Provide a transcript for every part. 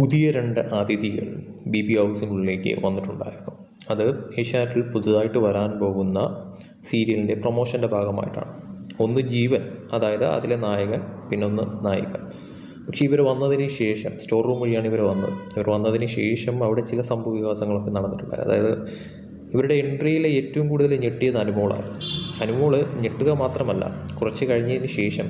പുതിയ രണ്ട് അതിഥികൾ ബി ബി ഹൗസിനുള്ളിലേക്ക് വന്നിട്ടുണ്ടായിരുന്നു. അത് ഏഷ്യാനെറ്റിൽ പുതുതായിട്ട് വരാൻ പോകുന്ന സീരിയലിന്റെ പ്രൊമോഷന്റെ ഭാഗമായിട്ടാണ്. ഒന്ന് ജീവൻ അതായത് അതിലെ നായകൻ പിന്നൊന്ന് നായിക. പക്ഷേ ഇവർ വന്നതിന് ശേഷം സ്റ്റോർ റൂം വഴിയാണ് ഇവർ വന്നത്. ഇവർ വന്നതിന് ശേഷം അവിടെ ചില സംഭവ വികാസങ്ങളൊക്കെ നടന്നിട്ടുണ്ട്. അതായത് ഇവരുടെ എൻട്രിയിലെ ഏറ്റവും കൂടുതൽ ഞെട്ടിയത് അനുമോളായിരുന്നു. അനുമോൾ ഞെട്ടുക മാത്രമല്ല കുറച്ച് കഴിഞ്ഞതിന് ശേഷം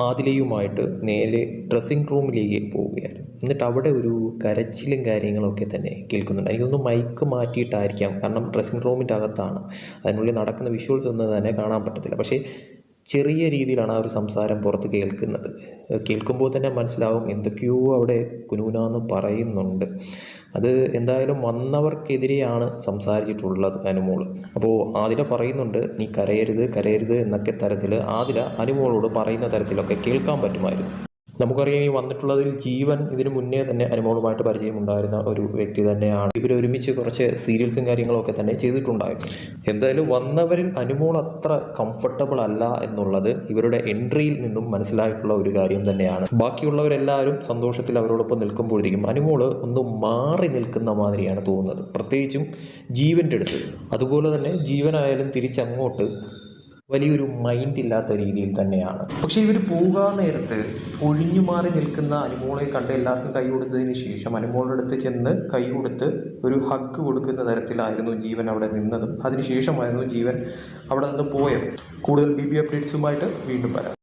ആദിലയുമായിട്ട് നേരെ ഡ്രസ്സിംഗ് റൂമിലേക്ക് പോവുകയാണ് എന്നിട്ട് അവിടെ ഒരു കരച്ചിലും കാര്യങ്ങളൊക്കെ തന്നെ കേൾക്കുന്നുണ്ട്. എനിക്കൊന്ന് മൈക്ക് മാറ്റിയിട്ടായിരിക്കാം. കാരണം ഡ്രസ്സിംഗ് റൂമിന്റെ അകത്താണ്. അതിനുള്ളിൽ നടക്കുന്ന വിഷ്വൽസ് ഒന്നും തന്നെ കാണാൻ പറ്റത്തില്ല. പക്ഷേ ചെറിയ രീതിയിലാണ് ആ ഒരു സംസാരം പുറത്ത് കേൾക്കുന്നത്. കേൾക്കുമ്പോൾ തന്നെ മനസ്സിലാവും എന്തൊക്കെയോ അവിടെ കുനൂനാന്ന് പറയുന്നുണ്ട്. അത് എന്തായാലും വന്നവർക്കെതിരെയാണ് സംസാരിച്ചിട്ടുള്ളത് അനുമോൾ. അപ്പോൾ ആദില പറയുന്നുണ്ട് നീ കരയരുത് കരയരുത് എന്നൊക്കെ തരത്തിൽ ആദില അനുമോളോട് പറയുന്ന തരത്തിലൊക്കെ കേൾക്കാൻ പറ്റുമായിരുന്നു. നമുക്കറിയാം ഈ വന്നിട്ടുള്ളതിൽ ജീവൻ ഇതിനു മുന്നേ തന്നെ അനുമോളുമായിട്ട് പരിചയമുണ്ടായിരുന്ന ഒരു വ്യക്തി തന്നെയാണ്. ഇവർ ഒരുമിച്ച് കുറച്ച് സീരിയൽസും കാര്യങ്ങളൊക്കെ തന്നെ ചെയ്തിട്ടുണ്ടായിരുന്നു. എന്തായാലും വന്നവരിൽ അനുമോൾ അത്ര കംഫർട്ടബിൾ അല്ല എന്നുള്ളത് ഇവരുടെ എൻട്രിയിൽ നിന്നും മനസ്സിലായിട്ടുള്ള ഒരു കാര്യം തന്നെയാണ്. ബാക്കിയുള്ളവരെല്ലാവരും സന്തോഷത്തിൽ അവരോടൊപ്പം നിൽക്കുമ്പോഴത്തേക്കും അനുമോൾ ഒന്ന് മാറി നിൽക്കുന്ന മാതിരിയാണ് തോന്നുന്നത്. പ്രത്യേകിച്ചും ജീവന്റെ അടുത്ത്. അതുപോലെ തന്നെ ജീവനായാലും തിരിച്ചങ്ങോട്ട് വലിയൊരു മൈൻഡ് ഇല്ലാത്ത രീതിയിൽ തന്നെയാണ്. പക്ഷേ ഇവർ പോകാൻ നേരത്ത് ഒഴിഞ്ഞു മാറി നിൽക്കുന്ന അനുമോളെ കണ്ട് എല്ലാവർക്കും കൈ കൊടുത്തതിന് ശേഷം അനുമോളുടെ അടുത്ത് ചെന്ന് കൈ കൊടുത്ത് ഒരു ഹഗ് കൊടുക്കുന്ന തരത്തിലായിരുന്നു ജീവൻ അവിടെ നിന്നതും. അതിനുശേഷമായിരുന്നു ജീവൻ അവിടെ നിന്ന് പോയത്. കൂടുതൽ ബി ബി അപ്ഡേറ്റ്സുമായിട്ട് വീണ്ടും വരാം.